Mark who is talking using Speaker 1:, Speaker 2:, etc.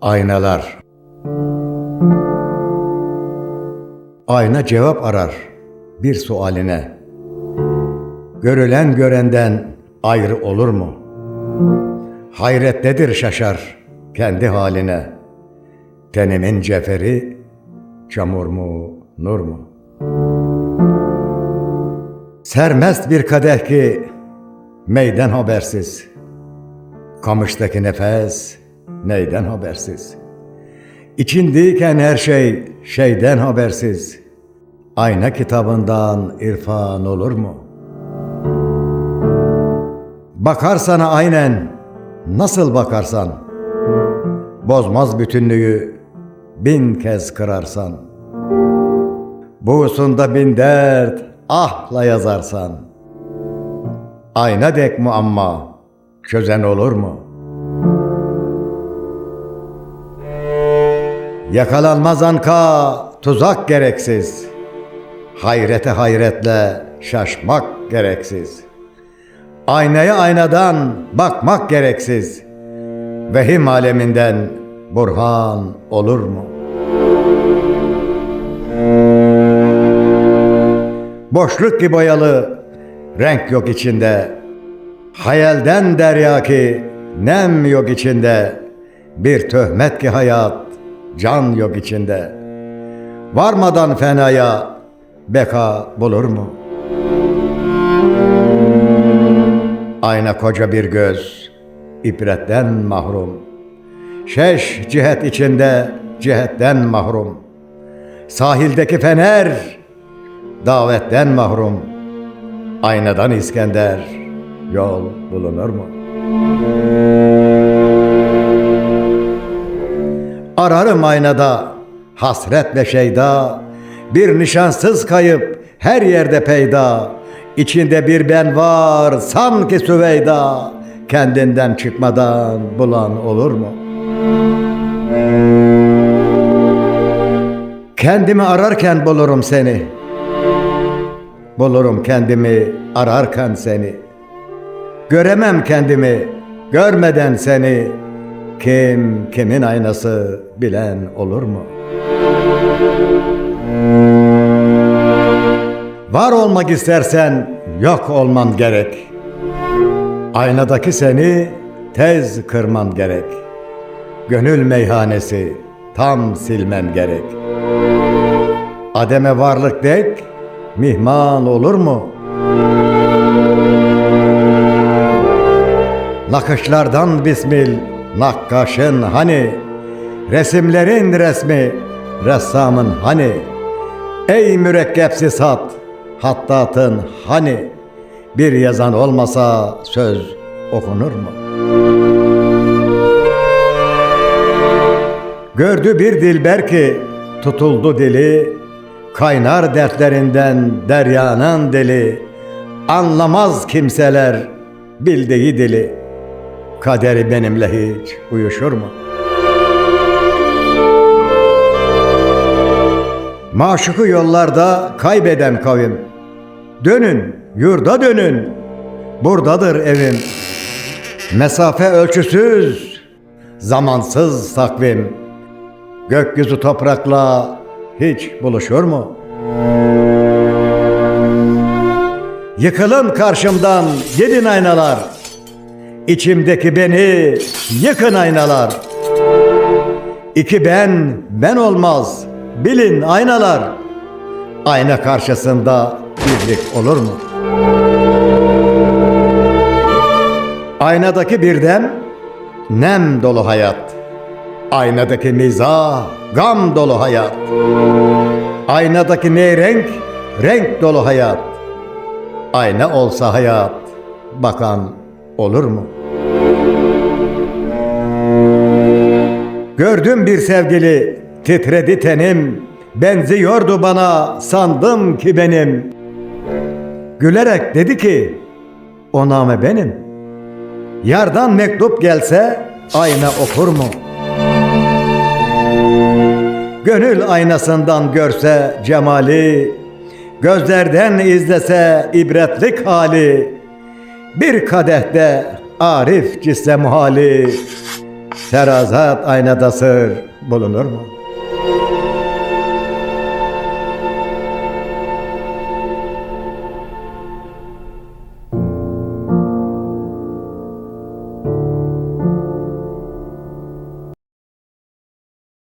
Speaker 1: Aynalar Ayna cevap arar bir sualine. Görülen görenden ayrı olur mu? Hayrettedir şaşar kendi haline. Tenimin ceferi çamur mu, nur mu? Sermest bir kadeh ki meydan habersiz. Kamıştaki nefes neyden habersiz? İçindeyken her şey şeyden habersiz. Ayna kitabından irfan olur mu? Bakarsana aynen nasıl bakarsan Bozmaz bütünlüğü bin kez kırarsan Buğusunda bin dert ahla yazarsan Ayna dek muamma çözen olur mu? Yakalanmaz anka tuzak gereksiz. Hayrete hayretle şaşmak gereksiz. Aynaya aynadan bakmak gereksiz. Vehim aleminden burhan olur mu? Boşluk gibi boyalı renk yok içinde. Hayalden derya ki nem yok içinde. Bir töhmet ki hayat can yok içinde Varmadan fenaya beka bulur mu? Ayna koca bir göz, ibretten mahrum. Şeş cihet içinde cihetten mahrum. Sahildeki fener, davetten mahrum. Aynadan İskender, yol bulunur mu? Ararım aynada, hasretle şeyda, bir nişansız kayıp her yerde peyda. İçinde bir ben var sanki Süveyda, kendinden çıkmadan bulan olur mu? Kendimi ararken bulurum seni. Bulurum kendimi ararken seni. Göremem kendimi görmeden seni. Kim kimin aynası bilen olur mu? Var olmak istersen yok olman gerek. Aynadaki seni tez kırman gerek. Gönül meyhanesi tam silmen gerek. Ademe varlık dek mihman olur mu? Nakışlardan bismil nakkaşın hani? Resimlerin resmi ressamın hani? Ey mürekkepsiz hat hattatın hani? Bir yazan olmasa söz okunur mu? Gördü bir dilber ki tutuldu dili Kaynar dertlerinden deryanın dili. Anlamaz kimseler bildiği dili Kaderi benimle hiç uyuşur mu? Maşuku yollarda kaybeden kavim. Dönün, yurda dönün. Buradadır evim. Mesafe ölçüsüz Zamansız takvim. Gökyüzü toprakla hiç buluşur mu? Yıkılın karşımdan gidin aynalar İçimdeki beni yıkın aynalar. İki ben ben olmaz. Bilin aynalar. Ayna karşısında birlik olur mu? Aynadaki birden nem dolu hayat. Aynadaki mizah gam dolu hayat. Aynadaki ne renk? Renk dolu hayat. Ayna olsa hayat bakan olur mu? Gördüm bir sevgili titredi tenim Benziyordu bana sandım ki benim Gülerek dedi ki o name benim Yardan mektup gelse ayna okur mu? Gönül aynasından görse cemali Gözlerden izlese ibretlik hali Bir kadehte arif cisse muhali Serazat aynada sır bulunur mu?